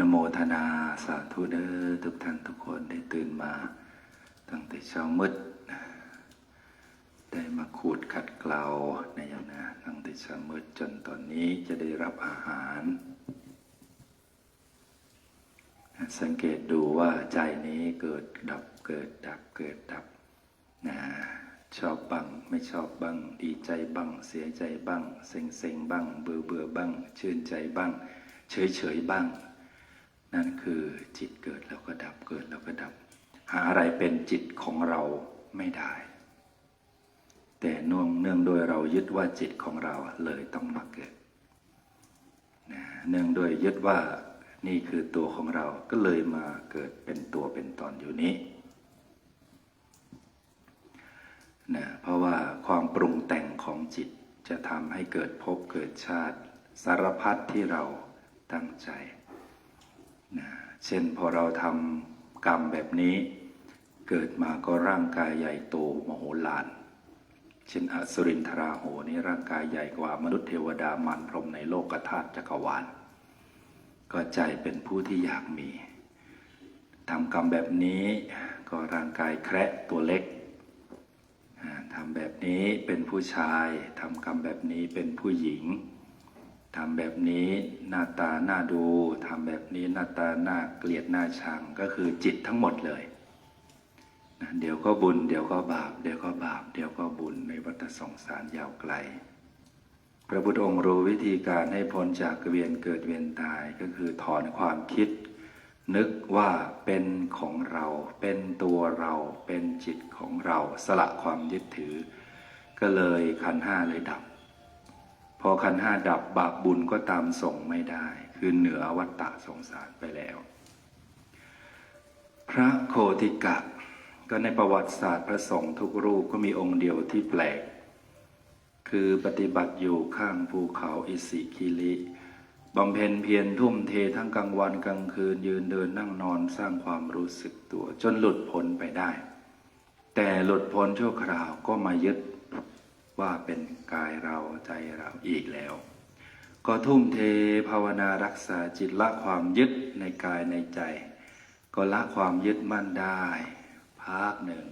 นโมทนาสาธุเด้อทุกท่านทุกคนได้ตื่นมา ตั้งแต่เช้ามืด ได้มาขูดขัดเกลาในยางนะตั้งแต่เช้ามืดจนตอนนี้จะได้รับอาหาร สังเกตดูว่าใจนี้เกิดดับเกิดดับเกิดดับนะชอบบ้างไม่ชอบบ้าง ดีใจบ้าง เสียใจบ้าง เซ็งเซ็งบ้าง เบื่อเบื่อบ้าง ชื่นใจบ้าง เฉยเฉยบ้าง นั่นคือจิตเกิดแล้วก็ดับเกิดแล้วก็ดับ หาอะไรเป็นจิตของเราไม่ได้ แต่เนื่องเนื่องโดยเรายึดว่าจิตของเราเลยต้องมาเกิดนะเนื่องโดยยึดว่านี่คือตัวของเราก็เลยมาเกิดเป็นตัวเป็นตอนอยู่นี้นะเพราะว่าความปรุงแต่งของจิตจะทำให้เกิดภพเกิดชาติ สารพัดที่เราตั้งใจ เช่นพอเราทำกรรมแบบนี้ เกิดมาก็ร่างกายใหญ่โตมโหฬารเช่นอสุรินทราโหนี้ร่างกายใหญ่กว่ามนุษย์เทวดามารพรหมในโลกธาตุจักรวาล ก็ใจเป็นผู้ที่อยากมีทำกรรมแบบนี้ก็ร่างกายแคระตัวเล็กทำแบบนี้เป็นผู้ชายทำกรรมแบบนี้เป็นผู้หญิง ทำแบบนี้หน้าตาหน้าดูทำแบบนี้หน้าตาหน้าเกลียดหน้าชังก็คือจิตทั้งหมดเลยนะเดี๋ยวก็บุญ เดี๋ยวก็บาป เดี๋ยวก็บาป เดี๋ยวก็บุญในวัฏสงสารยาวไกล พระพุทธองค์รู้วิธีการให้พ้นจากเวียนเกิดเวียนตายก็คือถอนความคิด นึกว่าเป็นของเรา เป็นตัวเรา เป็นจิตของเรา สละความยึดถือ ก็เลยขันห้าเลยดับ พอขันห้าดับบาปบุญก็ตามส่งไม่ได้ คือเหนือวัฏฏะสงสารไปแล้ว พระโคติกะ ก็ในประวัติศาสตร์พระสงฆ์ทุกรูปก็มีองค์เดียวที่แปลก คือปฏิบัติอยู่ข้างภูเขาอิสิคิลิบำเพ็ญเพียรทุ่มเททั้งกลางวันกลางคืนยืนเดินนั่งนอนสร้างความรู้สึกตัว จนหลุดพ้นไปได้ แต่หลุดพ้นชั่วคราวก็มายึด ว่าเป็นกายเราใจเราอีกแล้ว ก็ทุ่มเทภาวนารักษาจิตละความยึดในกายในใจ ก็ละความยึดมั่นได้ภาคหนึ่ง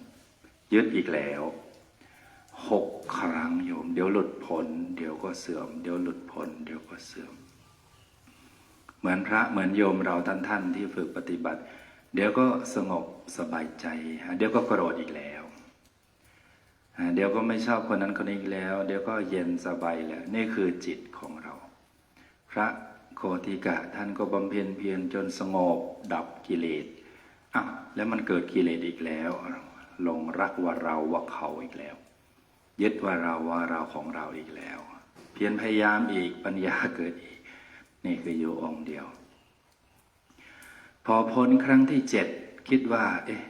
ยึดอีกแล้วหกครั้งโยม เดี๋ยวหลุดพ้นเดี๋ยวก็เสื่อม เดี๋ยวหลุดพ้นเดี๋ยวก็เสื่อม เหมือนพระเหมือนโยมเราท่านท่านที่ฝึกปฏิบัติ เดี๋ยวก็สงบสบายใจ เดี๋ยวก็โกรธอีกแล้ว เดี๋ยวก็ไม่ชอบคนนั้นคนนี้อีกแล้ว เดี๋ยวก็เย็นสบายแล้ว นี่คือจิตของเรา พระโคติกะท่านก็บำเพ็ญเพียรจนสงบดับกิเลสอ้าวแล้วมันเกิดกิเลสอีกแล้วหลงรักว่าเราว่าเขาอีกแล้ว ยึดว่าเราว่าเราของเราอีกแล้ว เพียรพยายามอีกปัญญาเกิดอีก นี่คืออยู่องค์เดียว พอพ้นครั้งที่เจ็ดคิดว่า เอ๊ะ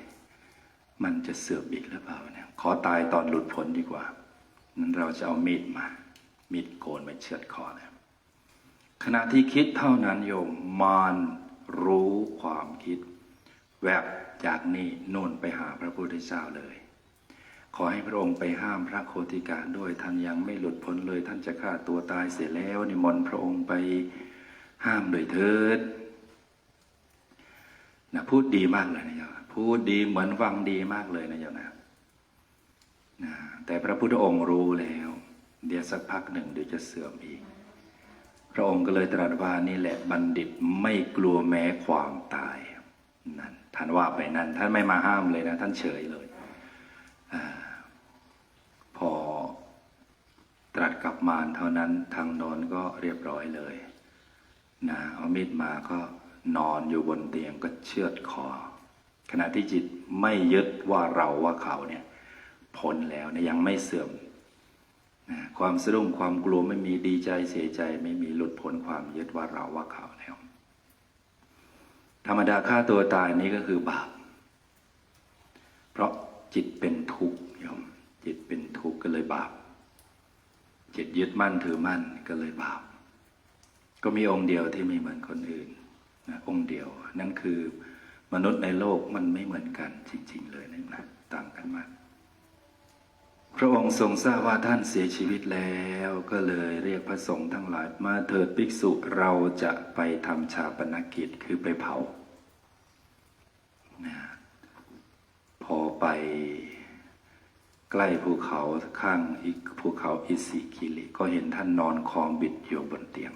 มันจะเสื่อมอีกหรือเปล่าเนี่ยขอตายตอนหลุดพ้นดีกว่านั้นเราจะเอามีดมา มีดโกนมาเชือดคอเลยขณะที่คิดเท่านั้นโยมมารรู้ความคิด แวบจากนี่นู่นไปหาพระพุทธเจ้าเลย ขอให้พระองค์ไปห้ามพระโคติกาด้วยท่านยังไม่หลุดพ้นเลย ท่านจะฆ่าตัวตายเสียแล้วนิมนต์พระองค์ไปห้ามโดยเถิดนะพูดดีมากเลยนะโยม พูดดีเหมือนฟังดีมากเลยนะโยมนะนะแต่พระพุทธองค์รู้แล้ว เดี๋ยวสักพักหนึ่งเดี๋ยวจะเสื่อมอีก พระองค์ก็เลยตรัสว่านี่แหละบัณฑิตไม่กลัวแม้ความตายนั่นท่านว่าไปนั่นท่านไม่มาห้ามเลยนะ ท่านเฉยเลยอพอตรัสกับมารเท่านั้นทางโนนก็เรียบร้อยเลยนะเอามีดมาก็นอนอยู่บนเตียงก็เชือดคอ ขณะที่จิตไม่ยึดว่าเราว่าเขาเนี่ยพ้นแล้วเนี่ยยังไม่เสื่อมนะความสะดุ้งความกลัวไม่มีดีใจเสียใจ ไม่มีหลุดพ้นความยึดว่าเราว่าเขาแล้ว ธรรมดาฆ่าตัวตายนี้ก็คือบาปเพราะจิตเป็นทุกข์โยมจิตเป็นทุกข์ก็เลยบาป จิตยึดมั่นถือมั่นก็เลยบาป ก็มีองค์เดียวที่ไม่เหมือนคนอื่นนะองค์เดียวนั่นคือ มนุษย์ในโลกมันไม่เหมือนกันจริง ๆ เลยนะต่างกันมาก พระองค์ทรงทราบว่าท่านเสียชีวิตแล้วก็เลยเรียกพระสงฆ์ทั้งหลายมาเถิดภิกษุเราจะไปทำชาปนกิจคือไปเผานะพอไปใกล้ภูเขาข้างอีกภูเขาอิสิคิริก็เห็นท่านนอนคองบิดอยู่บนเตียง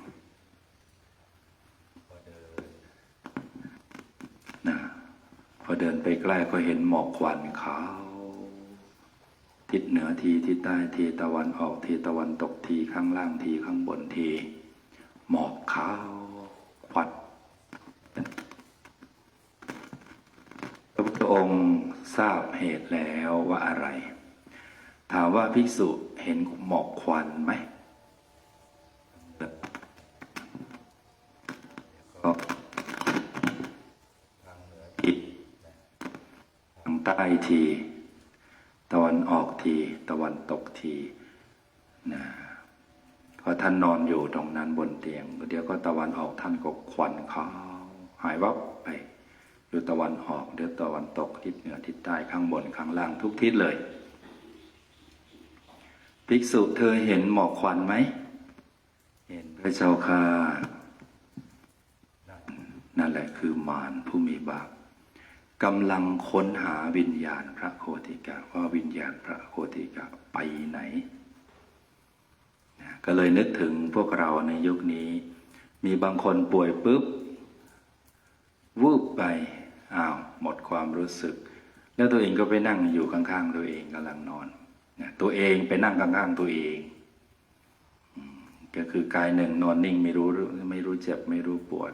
นะ พอเดินไปใกล้ก็เห็นหมอกควันขาวทิศเหนือทีทิศใต้ทีตะวันออกทีตะวันตกทีข้างล่างทีข้างบนที หมอกขาวควันพระพุทธองค์ทราบเหตุแล้วว่าอะไร ถามว่าภิกษุเห็นหมอกควันไหมก็ทิศ ทางใต้ที ตะวันออกที ตะวันตกทีนะพอท่านนอนอยู่ตรงนั้นบนเตียงเดี๋ยวก็ตะวันออกท่านก็ควันเขาหายวับไปอยู่ตะวันออกเดี๋ยวตะวันตกทิศเหนือทิศใต้ข้างบนข้างล่างทุกทิศเลย ภิกษุเธอเห็นหมอกควันไหมเห็นพระเจ้าค่ะนั่นแหละคือมารผู้มีบาป กำลังค้นหาวิญญาณพระโคติกะว่าวิญญาณพระโคติกะไปไหนนะก็เลยนึกถึงพวกเราในยุคนี้ มีบางคนป่วยปุ๊บวูบไปอ้าวหมดความรู้สึก แล้วตัวเองก็ไปนั่งอยู่ข้างๆ ตัวเองกำลังนอนนะตัวเองไปนั่งข้างๆตัวเอง ก็คือกายหนึ่งนอนนิ่งไม่รู้ไม่รู้เจ็บไม่รู้ปวด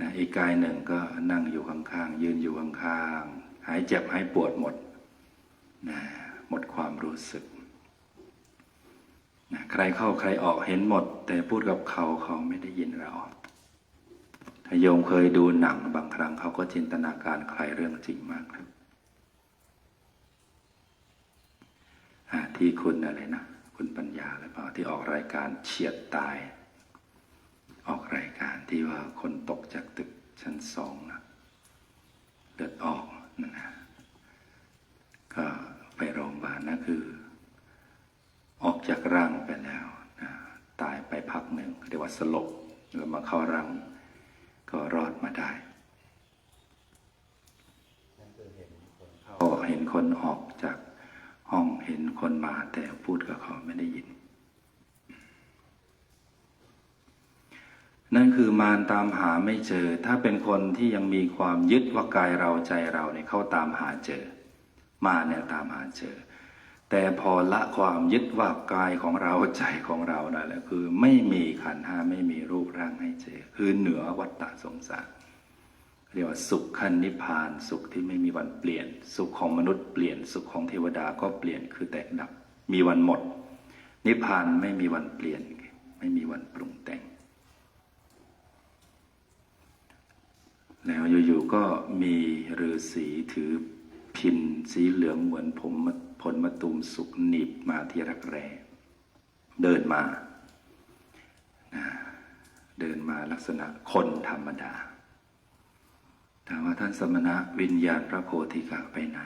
นะอีกกายหนึ่งก็นั่งอยู่ข้างๆยืนอยู่ข้างๆหายเจ็บหายปวดหมดนะหมดความรู้สึกนะใครเข้าใครออกเห็นหมด แต่พูดกับเขาเขาไม่ได้ยินเราถ้าโยมเคยดูหนังบางครั้งเขาก็จินตนาการใครเรื่องจริงมากครับที่คุณอะไรนะ คุณปัญญาหรือเปล่าที่ออกรายการเฉียดตาย ออกรายการที่ว่าคนตกจากตึกชั้นสองนะเลือดออกนั่นะก็ไปโรงพยาบาลนะคือ ออกจากร่างไปแล้วนะตายไปพักหนึ่งเรียกว่าสลบแล้วมาเข้าร่างก็รอดมาได้เขาเห็นคนออกจากห้องเห็นคนมาแต่พูดกับเขาไม่ได้ยิน นั่นคือมารตามหาไม่เจอ ถ้าเป็นคนที่ยังมีความยึดว่ากายเราใจเราเนี่ยเขาตามหาเจอ มาเนี่ยตามหาเจอ แต่พอละความยึดว่ากายของเราใจของเรานั่นแหละคือไม่มีขันธ์ห้าไม่มีรูปร่างให้เจอ คือเหนือวัฏฏะสงสารเรียกว่าสุขขันนิพพานสุขที่ไม่มีวันเปลี่ยน สุขของมนุษย์เปลี่ยนสุขของเทวดาก็เปลี่ยนคือแตกดับ มีวันหมด นิพพานไม่มีวันเปลี่ยน ไม่มีวันปรุงแต่ง แล้วอยู่ๆก็มีฤาษีถือพินสีเหลืองเหมือนผมผลมะตูมสุกหนีบมาที่รักแร้เดินมานะเดินมาลักษณะคนธรรมดาถามว่าท่านสมณะวิญญาณพระโคติกะไปไหน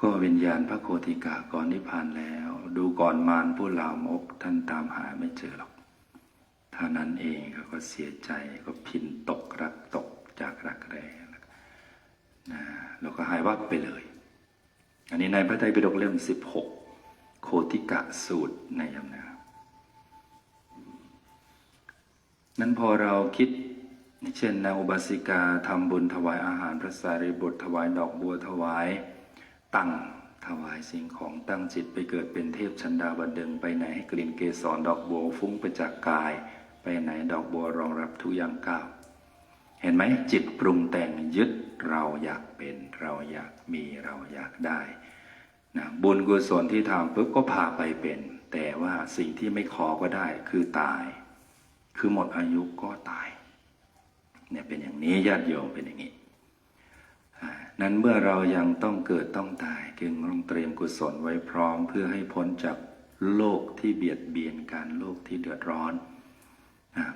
ก็วิญญาณพระโคติกะก่อนนิพพานแล้ว ดูก่อนมารผู้ลามกท่านตามหาไม่เจอหรอก เท่านั้นเองเขาก็เสียใจก็พินตกรักตกจากรักแร้นะแล้วก็หายวับไปเลย อันนี้ในพระไตรปิฎกเล่มสิบหกโคติกะสูตรในยำนานั้นพอเราคิดเช่นนางอุบาสิกาทำบุญถวายอาหารพระสารีบุตรถวายดอกบัวถวายตั้งถวายสิ่งของตั้งจิตไปเกิดเป็นเทพชันดาบดิงไปไหนให้กลิ่นเกสรดอกบัวฟุ้งไปจากกาย ไปไหนดอกบัวรองรับทุกอย่างก้าวเห็นไหมจิตปรุงแต่งยึดเราอยากเป็นเราอยากมีเราอยากได้นะบุญกุศลที่ทำปุ๊บก็พาไปเป็น แต่ว่าสิ่งที่ไม่ขอก็ได้คือตาย คือหมดอายุก็ตายเนี่ยเป็นอย่างนี้ญาติโยมเป็นอย่างนี้นั้นเมื่อเรายังต้องเกิดต้องตายจึงต้องเตรียมกุศลไว้พร้อมเพื่อให้พ้นจากโลกที่เบียดเบียนกันโลกที่เดือดร้อน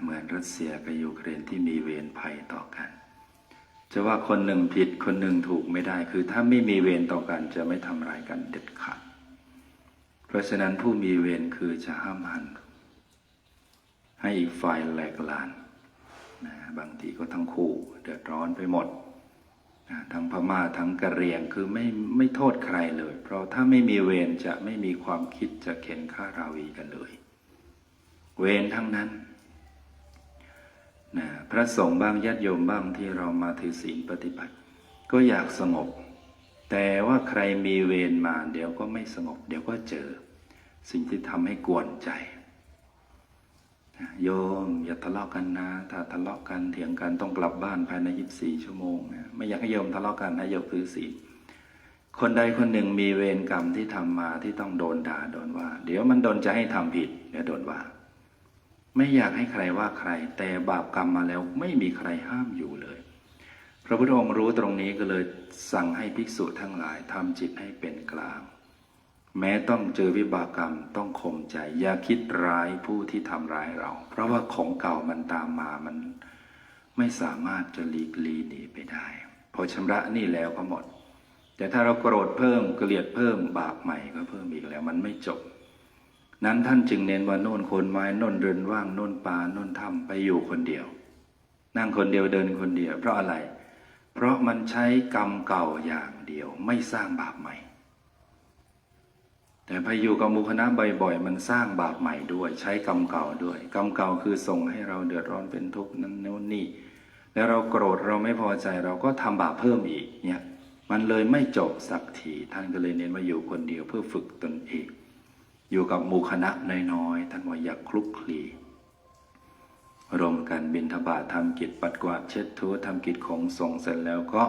เหมือนรัสเซียกับยูเครนที่มีเวรภัยต่อกัน จะว่าคนหนึ่งผิดคนหนึ่งถูกไม่ได้ คือถ้าไม่มีเวรต่อกันจะไม่ทำร้ายกันเด็ดขาด เพราะฉะนั้นผู้มีเวรคือจะห้ามหัน ให้อีกฝ่ายแหลกลานนะบางทีก็ทั้งคู่เดือดร้อนไปหมดนะทั้งพม่าทั้งกะเรียงคือไม่ไม่โทษใครเลย เพราะถ้าไม่มีเวรจะไม่มีความคิดจะเข็นฆ่าราวีกันเลย เวรทั้งนั้น นะพระสงฆ์บ้างญาติโยมบ้างที่เรามาถือศีลปฏิบัติ ก็อยากสงบ แต่ว่าใครมีเวรมา เดี๋ยวก็ไม่สงบ เดี๋ยวก็เจอ สิ่งที่ทำให้กวนใจโยมอย่าทะเลาะกันนะ ถ้าทะเลาะกันเถียงกันต้องกลับบ้านภายใน 24 ชั่วโมงนะไม่อยากให้โยมทะเลาะกันให้โยมถือศีลคนใดคนหนึ่งมีเวรกรรมที่ทำมาที่ต้องโดนด่าโดนว่า เดี๋ยวมันโดนจะให้ทำผิดเดี๋ยวโดนว่า ไม่อยากให้ใครว่าใคร แต่บาปกรรมมาแล้วไม่มีใครห้ามอยู่เลย พระพุทธองค์รู้ตรงนี้ก็เลยสั่งให้ภิกษุทั้งหลายทำจิตให้เป็นกลาง แม้ต้องเจอวิบากกรรมต้องข่มใจอย่าคิดร้ายผู้ที่ทำร้ายเรา เพราะว่าของเก่ามันตามมามันไม่สามารถจะหลีกลีหนีไปได้ พอชำระนี่แล้วก็หมด แต่ถ้าเราโกรธเพิ่มเกลียดเพิ่มบาปใหม่ก็เพิ่มอีกแล้วมันไม่จบ นั้นท่านจึงเน้นว่าโน่นโคนไม้โน่นเรือนว่างโน่นป่าโน่นถ้ำไปอยู่คนเดียว นั่งคนเดียวเดินคนเดียว เพราะอะไร เพราะมันใช้กรรมเก่าอย่างเดียว ไม่สร้างบาปใหม่ แต่พออยู่กับมูคณะบ่อยๆมันสร้างบาปใหม่ด้วย ใช้กรรมเก่าด้วยกรรมเก่าคือส่งให้เราเดือดร้อนเป็นทุกข์นั้นโน่นนี่ แล้วเราโกรธเราไม่พอใจเราก็ทำบาปเพิ่มอีกเนี่ยมันเลยไม่จบสักทีท่านก็เลยเน้นว่าอยู่คนเดียวเพื่อฝึกตนเอง อยู่กับหมู่คณะน้อยๆท่านว่าอย่าคลุกคลีรวมกันบินทบาททำกิจปัดกวาดเช็ดทูทำกิจของสงเสร็จแล้วก็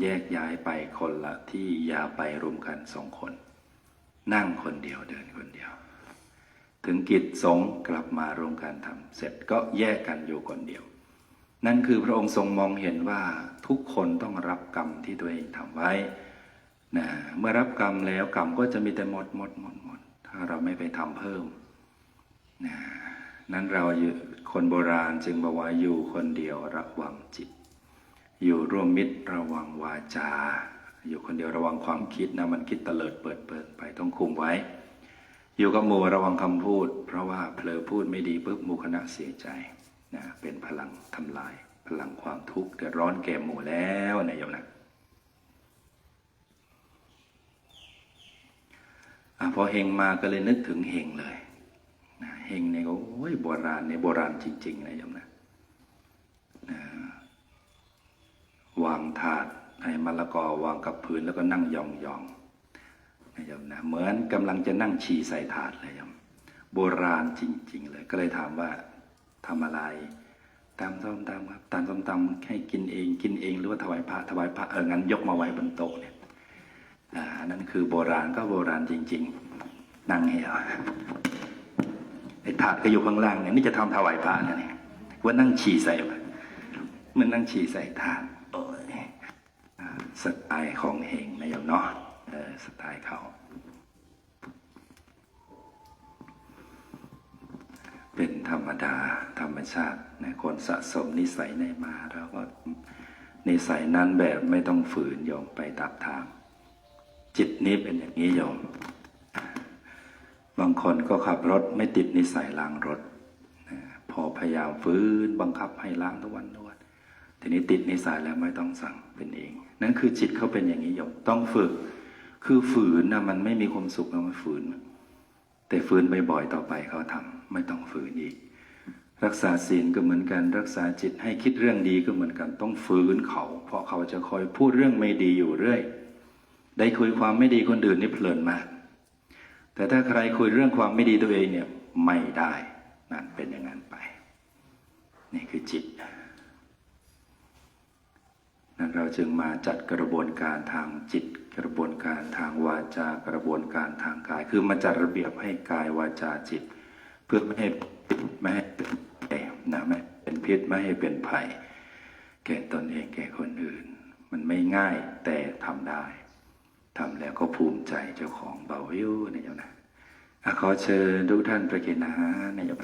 แยกย้ายไปคนละที่อย่าไปรวมกันสองคน นั่งคนเดียวเดินคนเดียว ถึงกิจสงกลับมารวมกันทำเสร็จก็แยกกันอยู่คนเดียว นั่นคือพระองค์ทรงมองเห็นว่าทุกคนต้องรับกรรมที่ตัวเองทำไว้นะเมื่อรับกรรมแล้วกรรมก็จะมีแต่หมดหมดหมดหมด ถ้าเราไม่ไปทำเพิ่มนะนั้นเราคนโบราณจึงบอกว่าอยู่คนเดียวระวังจิต อยู่ร่วมมิตรระวังวาจา อยู่คนเดียวระวังความคิดนะมันคิดเตลิดเปิดเปิดไปต้องคุมไว้ อยู่กับหมู่ระวังคำพูด เพราะว่าเผลอพูดไม่ดีปุ๊บหมู่คณะเสียใจนะเป็นพลังทำลาย พลังความทุกข์เดือดร้อนแก่หมู่แล้วนะโยมนะ อพอเฮงมาก็เลยนึกถึงเฮงเลยนะเฮงเนี่ยก็โอ้ยโบราณเนี่ยโบราณจริงๆนะโยมนะนะวางถาดให้มะละกอวางกับพื้นแล้วก็นั่งยองๆนะโยมนะเหมือนกำลังจะนั่งฉี่ใส่ถาดเลยโยมโบราณจริง ๆ เลยก็เลยถามว่าทำอะไรตามส้มตำครับตามส้มตำให้กินเองกินเองหรือว่าถวายพระถวายพระเอองั้นยกมาไว้บนโต๊ะเนี่ย อ่านั่นคือโบราณก็โบราณจริง ๆ นั่งเหี่ยวไอ้ถาดก็อยู่ข้างล่างเนี่ยนี่จะทำถวายพระนะเนี่ยว่านั่งฉี่ใส่ไปมันนั่งฉี่ใส่ถาดโอ้ยสไตล์ของเฮงนะโยมเนาะสไตล์เขาเป็นธรรมดาธรรมชาตินะคนสะสมนิสัยในมาแล้วก็นิสัยนั้นแบบไม่ต้องฝืนโยมไปตามทาง จิตนี้เป็นอย่างนี้โยม บางคนก็ขับรถไม่ติดนิสัยล้างรถ พอพยายามฝืนบังคับให้ล้างทุกวันทุกวันทีนี้ติดนิสัยแล้วไม่ต้องสั่งเป็นเอง นั่นคือจิตเขาเป็นอย่างนี้โยม ต้องฝึก คือฝืนนะมันไม่มีความสุขนะมันฝืน แต่ฝืนบ่อยๆต่อไปเขาทำไม่ต้องฝืนอีก รักษาศีลก็เหมือนกันรักษาจิตให้คิดเรื่องดีก็เหมือนกันต้องฝืนเขา เพราะเขาจะคอยพูดเรื่องไม่ดีอยู่เรื่อย ได้คุยความไม่ดีคนอื่นนี่เพลินมาก แต่ถ้าใครคุยเรื่องความไม่ดีตัวเองเนี่ยไม่ได้นั่นเป็นอย่างนั้นไป นี่คือจิตนั้นเราจึงมาจัดกระบวนการทางจิต กระบวนการทางวาจา กระบวนการทางกาย คือมาจัดระเบียบให้กายวาจาจิต เพื่อไม่ให้ไม่ให้เป็นภัยนะไม่เป็นพิษไม่ให้เป็นภัย แก่ตนเองแก่คนอื่น มันไม่ง่ายแต่ทำได้ ทำแล้วก็ภูมิใจเจ้าของเบาวิวนะโยนะขอเชิญทุกท่านประเคนอาหานะโยม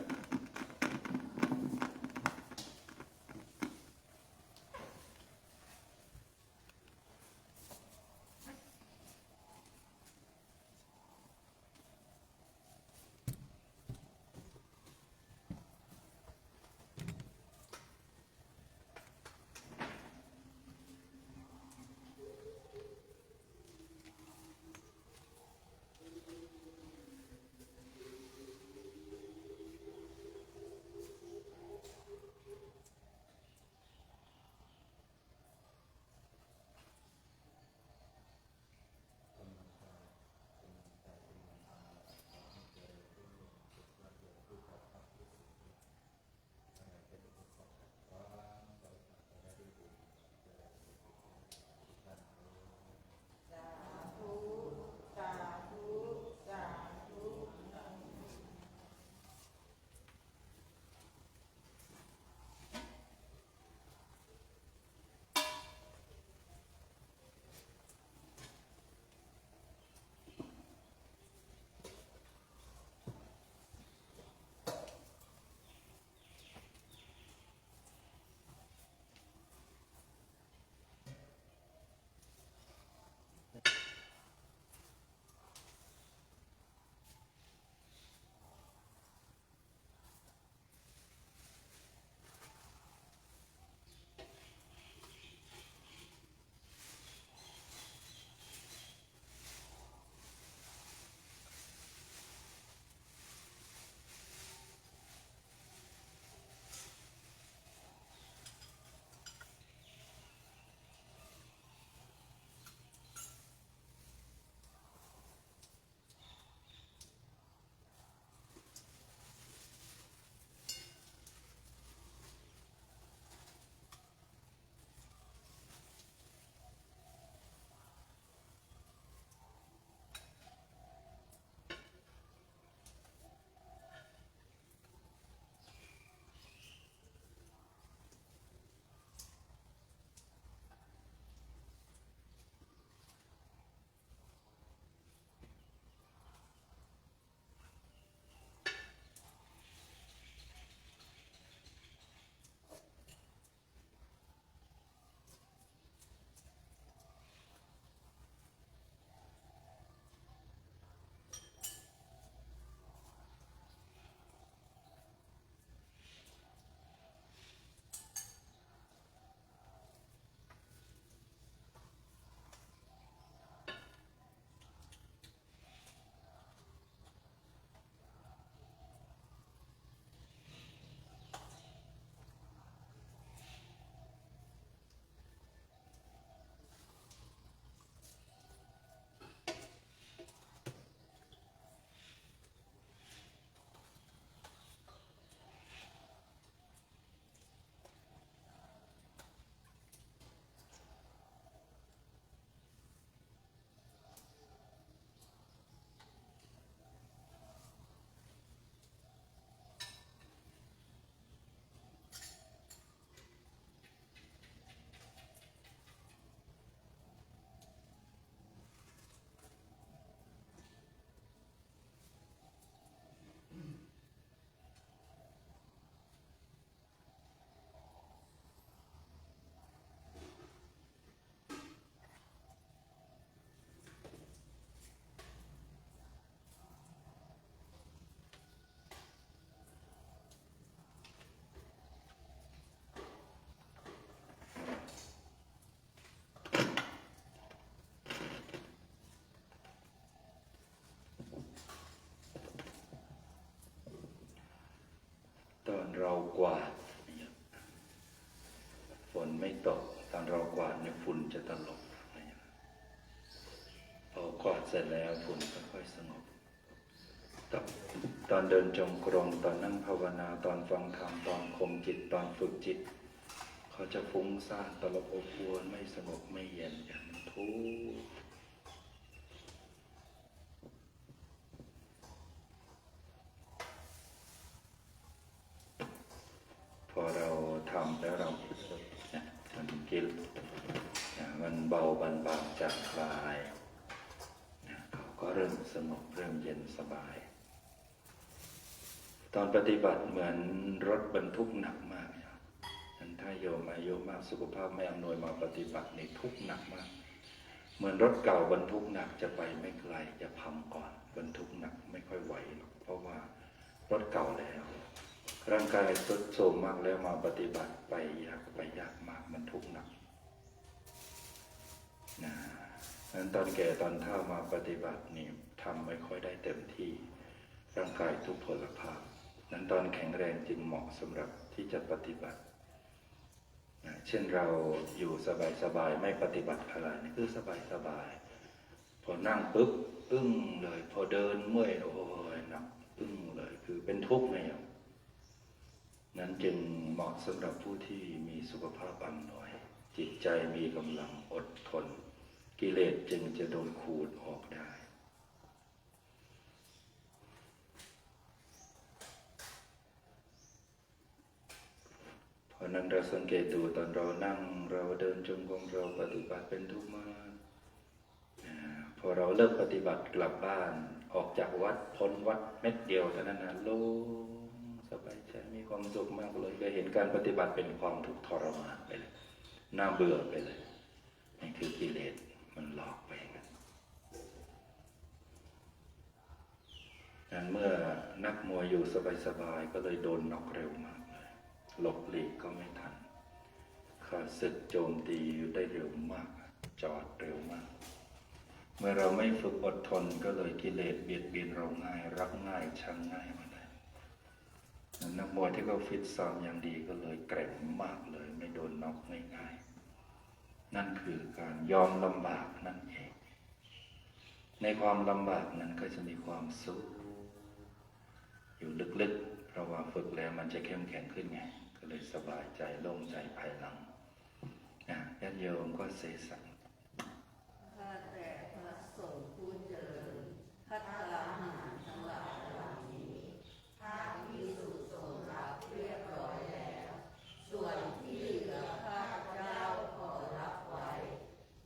กวาดฝนไม่ตกตอนเรากวาดเนี่ยฝุ่นจะตลบพอกวาดเสร็จแล้วฝุ่นก็ค่อยสงบตอนตอนเดินจงกรมตอนนั่งภาวนาตอนฟังธรรมตอนข่มจิตตอนฝึกจิต เขาจะฟุ้งซ่านตลบอบอวนไม่สงบไม่เย็นอย่างนั้นทุกข์พอเราทำแล้วเรารู้สึกนะมันกินนะมันเบาบานบางจากคลายเขาก็เริ่มสงบเริ่มเย็นสบาย ตอนปฏิบัติเหมือนรถบรรทุกหนักมากนี่ยนั้นถ้าโยมอายุมากสุขภาพไม่อำนวยมาปฏิบัติในทุกหนักมาก เหมือนรถเก่าบรรทุกหนักจะไปไม่ไกลจะพังก่อน บรรทุกหนักไม่ค่อยไหวหรอกเพราะว่ารถเก่าแล้ว ร่างกายทรุดโทรมมากแล้วมาปฏิบัติไปยากไปยากมากมันทุกข์หนักนะนั้นตอนแก่ตอนเฒ่ามาปฏิบัตินี่ทำไม่ค่อยได้เต็มที่ ร่างกายทุกพลภาพ นั้นตอนแข็งแรงจึงเหมาะสำหรับที่จะปฏิบัตินะเช่นเราอยู่สบายๆไม่ปฏิบัติอะไรนี่คือสบายๆพอนั่งปุ๊บอึ้งเลย พอเดินเมื่อยโอ้ยหนักอึ้งเลยคือเป็นทุกข์เนี่ย นั้นจึงเหมาะสำหรับผู้ที่มีสุขภาพอ่อนน้อย จิตใจมีกำลังอดทน กิเลสจึงจะโดนขูดออกได้เพราะนั้นเราสังเกตดูตอนเรานั่งเราเดินจงกรมเราปฏิบัติเป็นทุกข์มาพอเราเลิกปฏิบัติกลับบ้านออกจากวัดพ้นวัดเม็ดเดียวเท่านั้นนะโล ความสุขมากเลยก็เห็นการปฏิบัติเป็นความทุกข์ทรมานไปเลยน่าเบื่อไปเลยนี่คือกิเลสมันหลอกไปอย่างนั้นนั้นเมื่อนักมวยอยู่สบายๆก็เลยโดนน็อกเร็วมากเลยหลบหลีกก็ไม่ทันข้าศึกโจมตีได้เร็วมาก จอดเร็วมาก เมื่อเราไม่ฝึกอดทนก็เลยกิเลสเบียดเบียนเราง่าย รักง่ายชังง่ายมา นักมวยที่เขาฟิตซ้อมอย่างดีก็เลยแกร่งมากเลย ไม่โดนน็อกง่ายๆ นั่นคือการยอมลำบากนั่นเอง ในความลำบากนั้นก็จะมีความสุขอยู่ลึกๆ เพราะว่าฝึกแล้วมันจะเข้มแข็งขึ้นไง ก็เลยสบายใจโล่งใจภายหลังนะญาติโยมก็เสสัง ข้าแต่พระสงฆ์ผู้เจริญพัฒนาหารทั้งหลายเหล่านี้ถ้าพิสุสงฆ์รับเรียบร้อยแล้ว ส่วนที่เหลือข้าพเจ้าขอรับไว้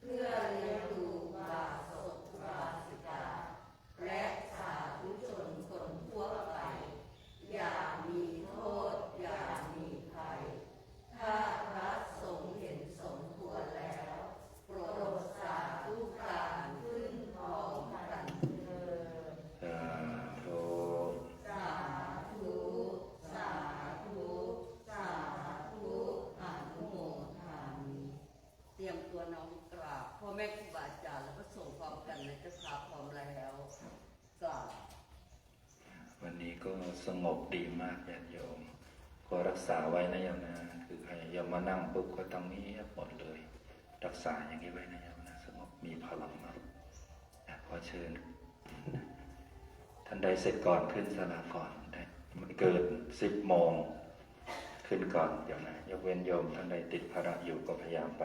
เพื่อเลี้ยงดูบาสกบาสิกา และสาธุชนคนทั่วไป อย่ามีโทษ อย่ามีภัย ถ้าพระสงฆ์เห็นสมควรแล้ว โปรดสาธุการขึ้นพร้อมกันเถิด สาธุ สาธุ สาธุ สาธุอนุโมทามิเตรียมตัวน้อมกราบพ่อแม่ครูบาอาจารย์แล้วก็ส่งพร้อมกันในเจ้าค่ะพร้อมแล้วกราบ วันนี้ก็ สงบดีมากญาติโยม ก็รักษาไว้นะโยมนะ คือใครโยมมานั่งปุ๊บก็ต้องเงียบหมดเลย รักษาอย่างนี้ไว้นะโยมนะ สงบมีพลังมากขอเชิญ ท่านใดเสร็จก่อนขึ้นสลาก่อนได้ไม่เกินสิบโมงขึ้นก่อนเดี๋ยวนะ ยกเว้นโยมท่านใดติดภาระอยู่ก็พยายามไป